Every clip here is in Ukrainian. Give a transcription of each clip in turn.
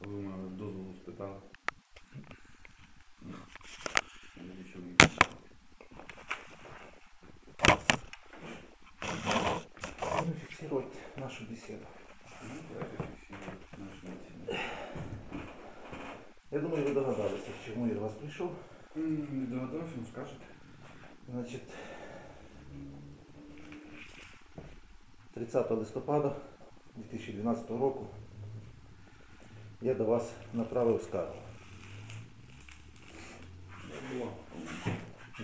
Ви у мене дозволу спитали. Ну, навіщо мені? Фиксировать нашу беседу. Ну, давайте фіксуємо наші оціни. Я думаю, ви догадалися, чому я до вас прийшов. М, Не догадався, ну скажете. Значить, 30 листопада 2012 року я до вас направив скаргу.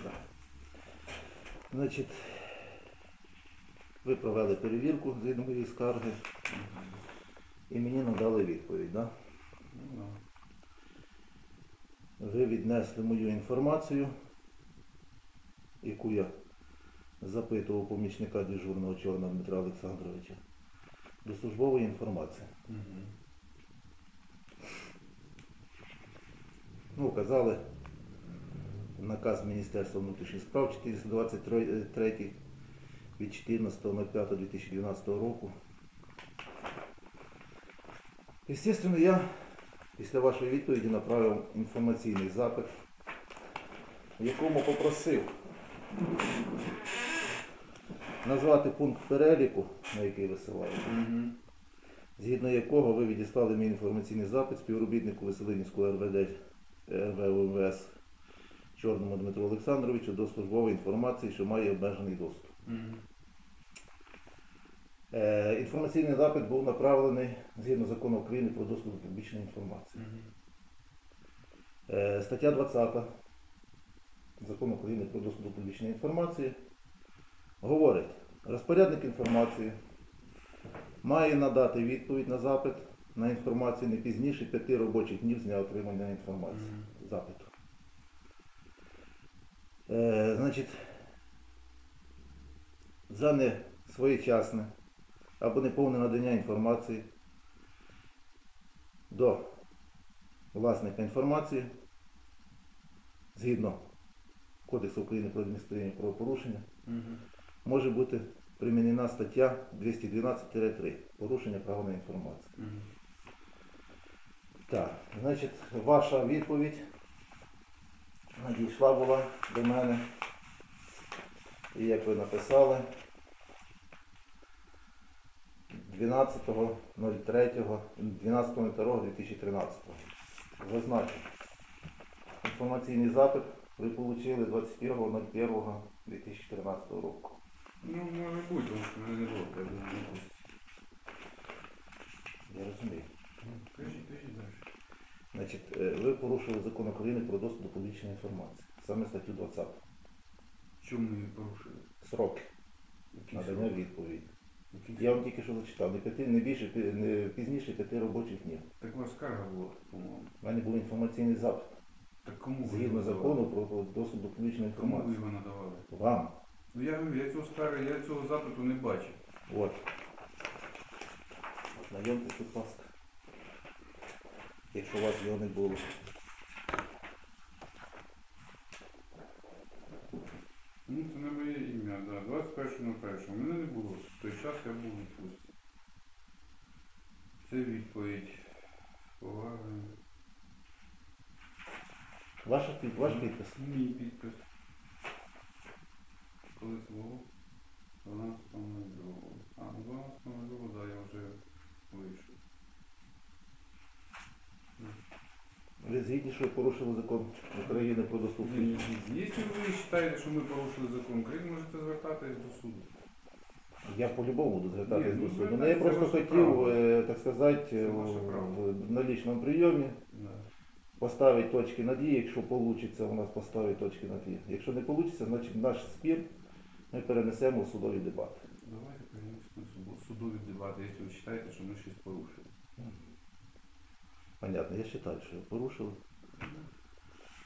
Да. Значить, ви провели перевірку згідно моєї скарги і мені надали відповідь. Ну, да. Ви віднесли мою інформацію, яку я запитував помічника дежурного Чорного Дмитра Олександровича, до службової інформації. Мгм. Ну, казали наказ Міністерства внутрішніх справ 423 від 14.05.2012 року. Естественно, я після вашої відповіді направив інформаційний запит, в якому попросив назвати пункт переліку, на який висилаєте, Мгм. згідно якого ви відіслали мій інформаційний запит співробітнику Веселинівського РВД РВУМВС Чорному Дмитру Олександровичу до службової інформації, що має обмежений доступ. Е, інформаційний запит був направлений згідно закону України про доступ до публічної інформації. Е, стаття 20 закону України про доступ до публічної інформації говорить, розпорядник інформації має надати відповідь на запит на інформацію не пізніше п'яти робочих днів з дня отримання інформації. Запиту. Е, значить, за несвоєчасне або неповне надання інформації до власника інформації згідно Кодексу України про адміністративні правопорушення Мгм. може бути примінена стаття 212-3 порушення права на інформацію. Мгм. Так, значить, ваша відповідь надійшла була до мене. І як ви написали, 12.03, 12.02.2013. Зазначу. Інформаційний запит ви отримали 21.01.2014 року. Ну, може бути, тому що мене не було, я був на пусті. Я розумію. Кажіть, кажіть далі. Значить, е, ви порушили закон України про доступ до публічної інформації. Саме статтю 20. Чому її порушили? Сроки Які надання сроки? відповіді. Які Я вам тільки що зачитав, не, п'яти, не більше, пі- не пізніше п'яти робочих днів. Так у вас скарга була, по-моєму. У мене був інформаційний запит Так кому ви згідно його закону надавали? про про доступ до публічної Кому ви інформації. його надавали? Вам. Ну я говорю, я цього скарги, я цього запиту не бачив. От. Ознайомтесь, будь ласка. Якщо у вас його не було. Ну, це не моє ім'я, да. 21.01. У мене не було. В той час я був у відпустці. Це відповідь. Повага. Ваш, під- ваш підпис. Мій підпис. Коли це було? 12.02. А, ну 12.02, да, я вже вийшов. Ви згідні, що порушили закон України про доступ до Якщо ви вважаєте, що ми порушили закон України, можете звертатись до суду. Я по-любому буду звертатись Ні, ну, до суду. Ну, я просто ваше хотів, право. е, так сказати, Це ваше право. в- на лічному прийомі поставити точки над «і», якщо вийде у нас поставити точки над «і». Якщо не вийде, значить наш спір ми перенесемо в судові дебати. Давайте перенесемо суду- судові дебати, якщо ви вважаєте, що ми щось порушили. Понятно, я вважаю, що порушили.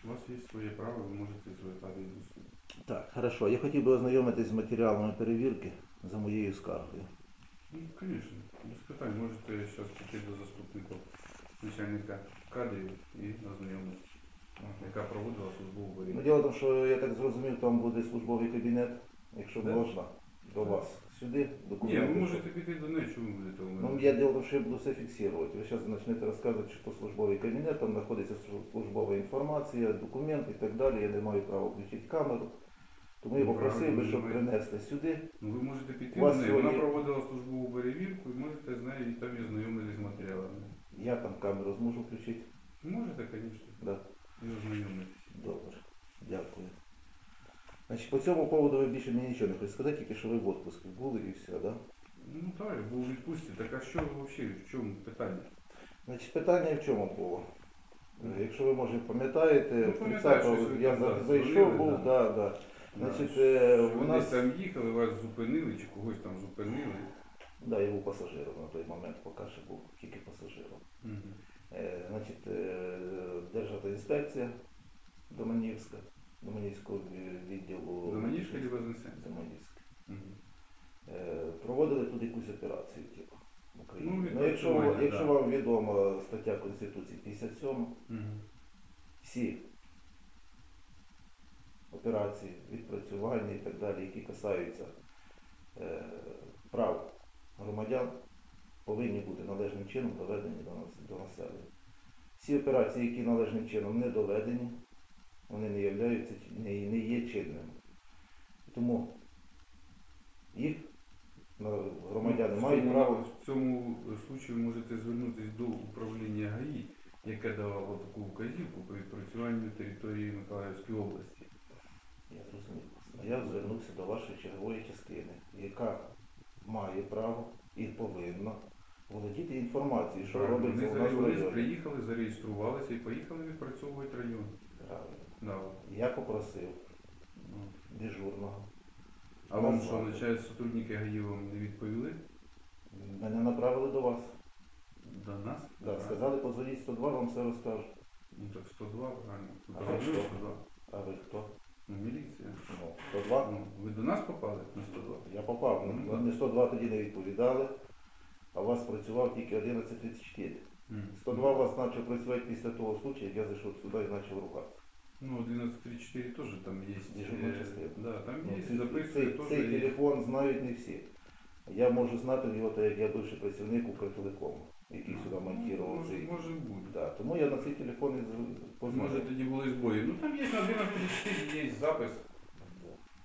У вас є своє право, ви можете звертатись до суду. Так, хорошо. Я хотів би ознайомитись з матеріалами перевірки за моєю скаргою. Ну, звісно, без питань. Можете зараз піти до заступника начальника кадрів і ознайомитися, яка проводила службову Ну, перевірку. діло в тому, що я так зрозумів, там буде службовий кабінет, якщо можна, до вас сюди Ні, документи. ви можете піти до неї, чому будете у мене? Ну, я дело что я буду все фиксировать. Вы сейчас начнете рассказывать, что службовий кабінет, там знаходиться слу- службова інформація, документи і так далі. Я не маю права включити камеру. Тому я Ну, попросив би, правильно, щоб ви- принесли сюди. Ну ви можете піти У вас до неї. Вона сьогодні- проводила службову перевірку і можете з нею і там і знайомитись з матеріалами. Я там камеру зможу включити. Можете, звісно, Да. і ознайомитись. Добре. Значить, по цьому поводу ви більше мені нічого не хочете сказати, тільки що ви в отпуску були і все, да? Ну так, я був у відпустці. Так а що взагалі, в чому питання? Значить, питання в чому було? Е, Якщо ви може пам'ятаєте, Ну, пам'ятаю, 30-го щось ви я там, за- да, зайшов, дзвонили, був, да. да, да. Значить, е, що у ви нас там їхали, вас зупинили чи когось там зупинили. Да, я був пасажиром на той момент, поки ще був тільки пасажиром. Е, значить, е, Державтоінспекція Доманівська, Доманівського відділу. Доманівська чи Вознесенська? Доманівська. Проводили тут якусь операцію, типу, в Україні. Ну, Ну, якщо, якщо да. вам відома стаття Конституції 57, Мгм. всі операції, відпрацювання і так далі, які касаються е, прав громадян, повинні бути належним чином доведені до населення. Всі операції, які належним чином не доведені, вони не являються не, не є чинними. Тому їх громадяни в мають цьому- право. В цьому случаю можете звернутися до управління ГАІ, яке давало таку вказівку по відпрацюванню території Миколаївської області. Я зрозумів. Я звернувся до вашої чергової частини, яка має право і повинна володіти інформацією, що робиться у нас в районі. приїхали, зареєструвалися і поїхали відпрацьовувати район. Правильно. Да. Я попросив Ну. дежурного. А вам що, Назвати. сотрудники ГАІ вам не відповіли? Мене направили до вас. До нас? Да, сказали, позвоніть 102, вам все розкажу. Ну так 102, правильно. А ви хто? 102. А ви хто? Ну, міліція. Ну, 102? Ну, ви до нас попали на 102? Я попав. Ну, Ну, так. не 102 тоді не відповідали, а у вас працював тільки 1134. Мгм. 102 вас почав працювати після того случаю, як я зайшов сюди і почав рухатися. Ну, 1134 тоже там есть. Дежурная э. Да, там Ну, есть цей, цей, тоже цей есть. телефон знають не всі. Я можу знати його, так як я бивший працівник Укртелекому, який сюди монтував Може, цей. може бути. Да, тому я на цей телефон і з- Може тоді були збої. Ну там є на 1134 є запис.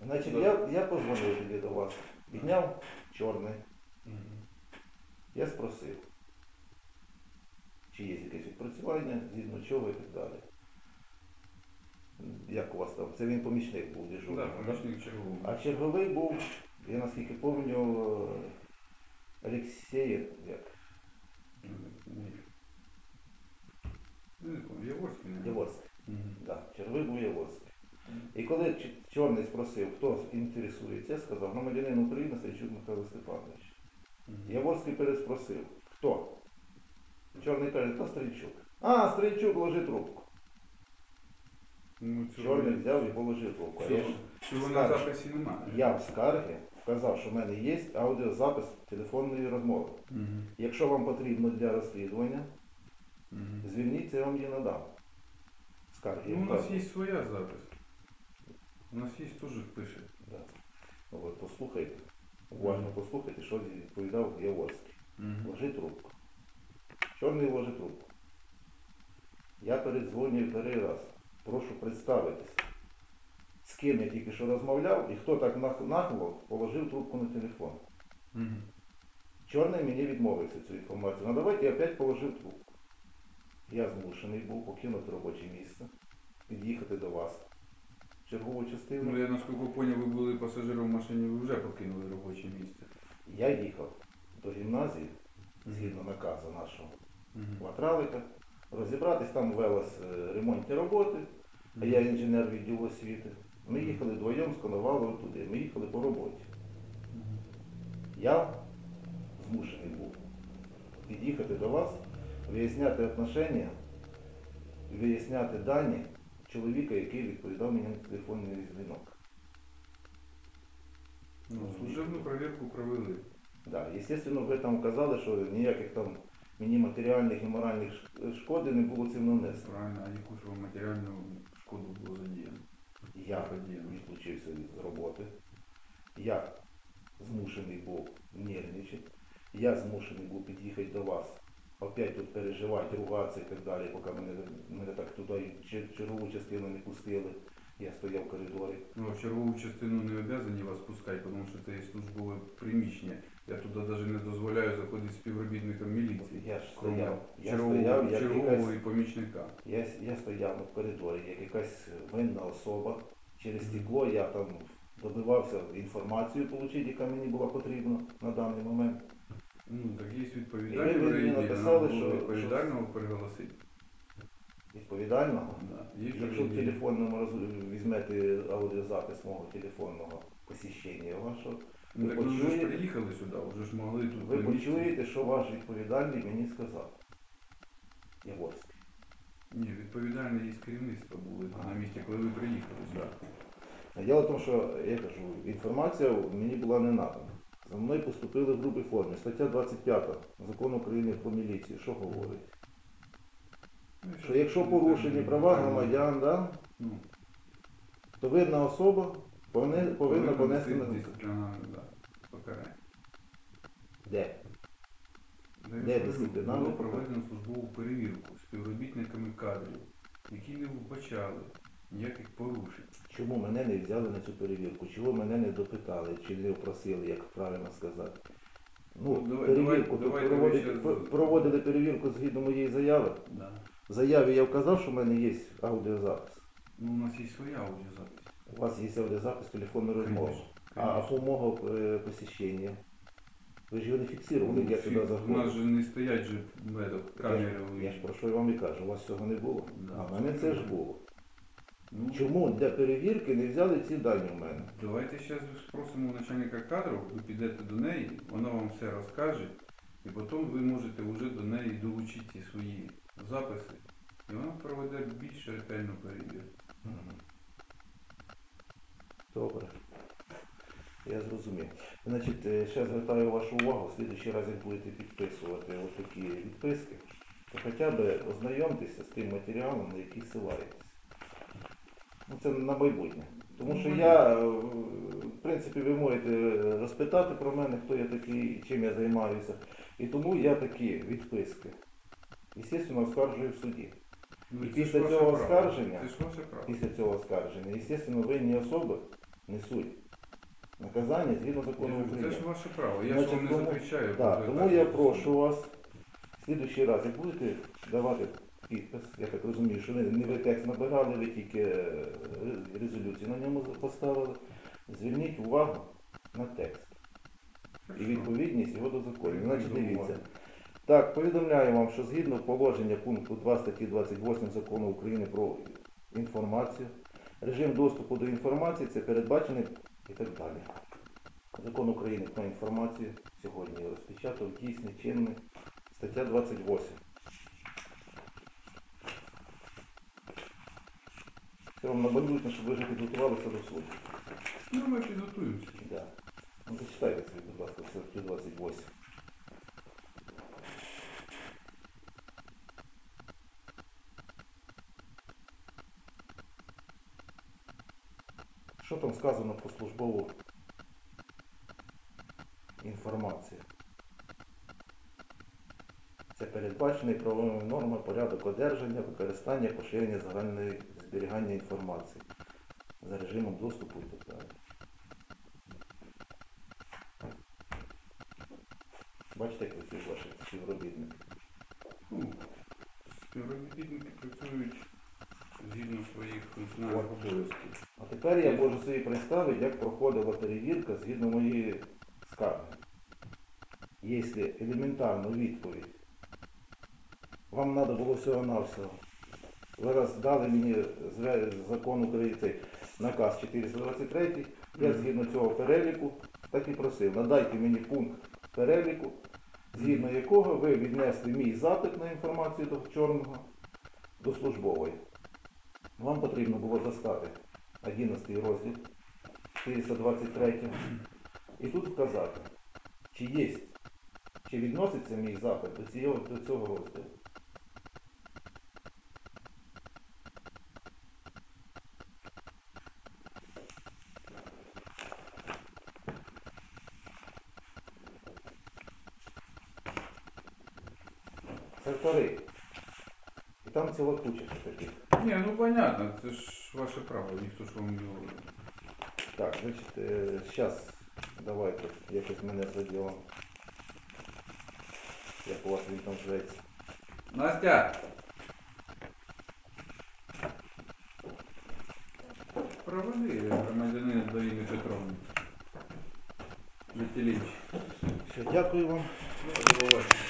Значить, Да. я, я позвонив тоді до вас, підняв чорний, Мгм. я спросив, чи є якесь відпрацювання, згідно чого і так далі. Як у вас там? Це він помічник був дежурний. Да? помічник черговий. А черговий був, я наскільки пам'ятаю, Олексєєв, як Яворський. Яворський. Да, черговий був Яворський. І коли Чорний спросив, хто інтересується, я сказав, громадянин України Стрійчук Михайло Степанович. Яворський переспросив, хто? Чорний каже, хто Стрійчук? А, Стрійчук, ложи трубку. Ну, Чорний взяв і положив трубку. А я, ж- цього на записі немає. я в скаргі вказав, що в мене є аудіозапис телефонної розмови. Мгм. Якщо вам потрібно для розслідування, Мгм. звільніться, я вам її надам. Скарги. Ну, у нас є своя запис. У нас є теж пише. Да. Ну, от послухайте, уважно послухайте, що відповідав Яворський. Ложи трубку. Чорний ложи трубку. Я передзвонюю три раз. Прошу представитись. З ким я тільки що розмовляв і хто так нах- нагло положив трубку на телефон. Мгм. Чорний мені відмовився цю інформацію. Надавайте я опять положив трубку. Я змушений був покинути робоче місце, під'їхати до вас. Чергову частину. Ну, я наскільки поняв, ви були пасажиром в машині, ви вже покинули робоче місце. Я їхав до гімназії, згідно наказу нашого Мгм. Ватралика, розібратись, там велось е, ремонтні роботи, а я інженер відділу освіти. Ми їхали вдвоєм з Коновалою туди, ми їхали по роботі. Я змушений був під'їхати до вас, виясняти отношення, виясняти дані чоловіка, який відповідав мені на телефонний дзвінок. Ну, служебну перевірку провели. Да, естественно, ви там вказали, що ніяких там мені матеріальних і моральних шкоди не було цим нанесено. Правильно, а яку ж вам матеріальну шкоду було задіяно? Я Задіяно. відлучився від роботи. Я змушений був нервничати. Я змушений був під'їхати до вас. Опять тут переживати, ругатися і так далі, поки мене, мене так туди чергову частину не пустили. Я стояв в коридорі. Ну, в чергову частину не обязані вас пускати, тому що це є службове приміщення. Я туди навіть не дозволяю заходити співробітникам міліції. Я ж стояв. Я чергового, стояв, як чергового якась, і помічника. я, я стояв в коридорі, як якась винна особа. Через стекло я там добивався інформацію отримати, яка мені була потрібна на даний момент. Ну, так є І ви в мені районі, написали, що- було відповідального приголосити. Відповідально. Да. Є Якщо в телефонному роз- візьмете аудіозапис мого телефонного посіщення вашого, ви так ви ж почуєте? приїхали сюди, вже ж могли тут ви на місці. почуєте, що ваш відповідальний мені сказав. Яворський. Ні, відповідальне із керівництва були А. на місці, коли ви приїхали сюди. Діло в тому, що я кажу, інформація мені була не надана. За мною поступили в грубій формі. Стаття 25 закону України про міліцію. Що говорить? Ну, і Що якщо порушені права громадян, да, ну, то винна особа повинна, повинна понести нести на дисциплінарне да, покарання. де? Де Де дисциплінарне Було проведено службову перевірку співробітниками кадрів, які не вбачали ніяких порушень. Чому мене не взяли на цю перевірку? Чого мене не допитали, чи не опросили, як правильно сказати? Ну, Ну, давай- перевірку, давай- то давайте проводить- ви ще про- проводили перевірку згідно моєї заяви. Да. В заяві я вказав, що в мене є аудіозапис. Ну, у нас є своя аудіозапись. У вас є аудіозапис телефонної розмови. А умова е. Ви ж його не фіксували, як я туди У нас заходив. же не стоять же медок, камери. я ж про що я вам і кажу, у вас цього не було. Да. А в мене це ж було. Ну, Чому для перевірки не взяли ці дані в мене? Давайте зараз спросимо у начальника кадрів, ви підете до неї, вона вам все розкаже, і потім ви можете вже до неї долучити ці свої записи, і вона проведе більш ретельну перевірку. Мгм. Добре. Я зрозумів. Значить, е, ще звертаю вашу увагу, в слідчий раз, як будете підписувати такі відписки, то хоча б ознайомтеся з тим матеріалом, на який ссилаєтесь. Ну, це на майбутнє. Тому що я, е, в принципі, ви можете розпитати про мене, хто я такий, чим я займаюся. І тому я такі відписки, звісно, оскаржую в суді. Ну, І після цього оскарження-. Після цього оскарження, звісно, винні особи несуть наказання згідно закону кажу, Це ж ваше право, я Значить, ж вам не тому- запрещаю. Так, тому звертатися я прошу вас, в слідуючий раз, як будете давати підпис, я так розумію, що ви не ви текст набирали, ви тільки е, резолюцію на ньому поставили, зверніть увагу на текст і відповідність його до закону. Значить, дивіться. Так, повідомляю вам, що згідно положення пункту 2 статті 28 закону України про інформацію, режим доступу до інформації це передбачений і так далі. Закон України про інформацію сьогодні розпечатав дійсний, чинний, стаття 28. Це вам наболючно, щоб ви вже підготувалися до суду. Ну, ми підготуємося. Да. Ну, зачитайте будь ласка, статтю 28. Що там сказано про службову інформацію? Це передбачений правовими нормами порядок одержання, використання, поширення загальної зберігання інформації за режимом доступу і так далі. Бачите, як працюють ваші співробітники. Ну, співробітники працюють згідно своїх функціональних обов'язків. Тепер я можу собі представити, як проходила перевірка згідно моєї скарги. Якщо елементарну відповідь, вам треба було всього-навсього. Ви раз дали мені закон України, цей наказ 423, я згідно цього переліку так і просив, надайте мені пункт переліку, згідно якого ви віднесли мій запит на інформацію до чорного до службової. Вам потрібно було достати 11 розділ 423 і тут вказати, чи є, чи відноситься мій запит до цього, до цього розділу. там ціла куча таких. Ні, ну понятно, це ж ваше право, ніхто ж вам не говорить. Так, значить, зараз давайте якось мене заділо. Як у вас він там зветься. Настя! Проводи громадянина Дарини Петровни. Веселіч. Все, дякую вам. Забувайте.